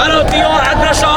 ভারতীয় আগ্রাসন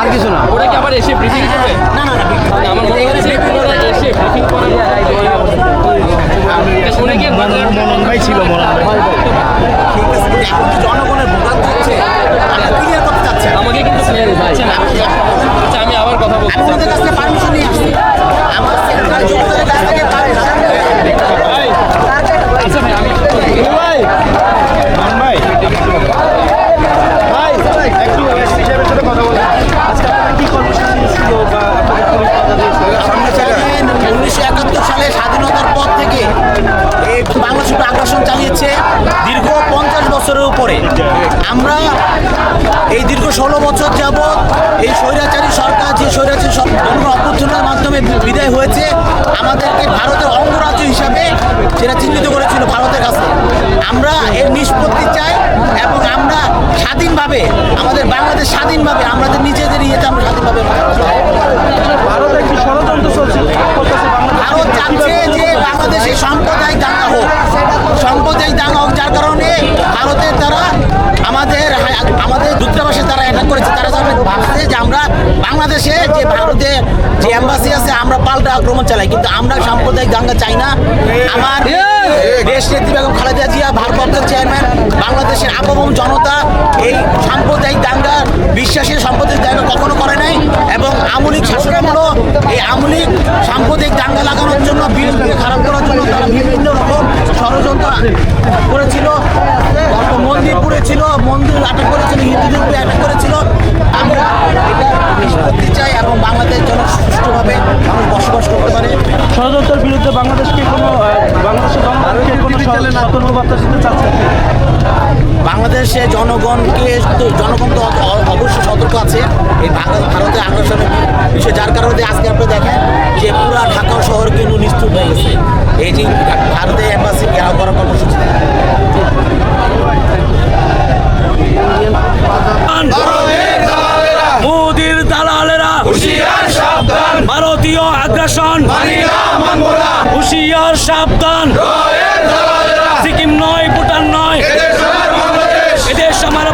আর কিছু না। ওরা কি আবার এসে ব্রিফিং করবে? না না না আমার মনে হয় এসে ব্রিফিং করার শুনে কি মনন ছিল জনগণের ভোগান্তি হচ্ছে করতে চাচ্ছেন আমাকে কিন্তু আচ্ছা আমি আবার কথা বলছি। আমি ওদের কাছ থেকে পারমিশন নিয়ে আসছি। আমার বছরের উপরে। আমরা এই দীর্ঘ ষোলো বছর যাবৎ এই স্বৈরাচারী সরকার, যে স্বৈরাচারী সব জনগণ অভ্যর্থনার মাধ্যমে বিদায় হয়েছে, আমাদেরকে ভারতের অঙ্গরাজ্য হিসাবে সেটা চিহ্নিত করেছিল ভারতের কাছে। আমরা এর নিষ্পত্তি চাই এবং আমরা স্বাধীনভাবে, আমাদের বাংলাদেশ স্বাধীনভাবে আমাদের নিজেদের ইয়েতে আমরা স্বাধীনভাবে ভারত একটি ষড়যন্ত্র চলছে ভারত চাচ্ছে যে বাংলাদেশে সাম্প্রদায়িক দাঙ্গা হোক সাম্প্রদায়িক দাঙ্গা হোক যার কারণে ভারতের দ্বারা আমাদের আমাদের দূতাবাসে তারা অ্যাটাক করেছে তারা যাবে ভাবছে যে আমরা বাংলাদেশে যে ভারতে যে এম্বাসি আছে আমরা পাল্টা আক্রমণ চালাই কিন্তু আমরা সাম্প্রদায়িক দাঙ্গা চাই না। আমার দেশ নেত্রী বেগম খালেদা জিয়া, ভারপ্রাপ্ত চেয়ারম্যান, বাংলাদেশের আপামম জনতা, এই সাম্প্রদায়িক দাঙ্গা, বিশ্বাসের সাম্প্রদায়িক দাঙ্গা কখনো করে নাই এবং আমলিক শাসনামূলক এই আমলিক সাম্প্রদায়িক দাঙ্গা লাগানোর জন্য বিএনপিকে খারাপ করার জন্য তারা বিভিন্ন রকম ষড়যন্ত্র করেছিল মন্দির পুড়েছিল মন্দির আটক করেছিল, হিন্দুদের উপরে অ্যাটাক ষড়যন্ত্রের বিরুদ্ধে বাংলাদেশকে কোনো বাংলাদেশের জনগণকে কোনো সতর্কবার্তা দিতে চাচ্ছেন বাংলাদেশে জনগণকে জনগণ তো অবশ্যই সতর্ক আছে। এই ভারত আগ্রাসনের বিষয়ে যার কারণে আজকে আপনি দেখেন যে পুরা ঢাকা শহর কিন্তু নিস্তুপ হয়ে গেছে। এই যে ভারতে অ্যাম্বাসি ঘেরাও করার কর্মসূচি। ভারতীয় আগ্রাসন। হুশিয়ার সাবধান। সিকিম নয় ভুটান নয়। এদেশ আমার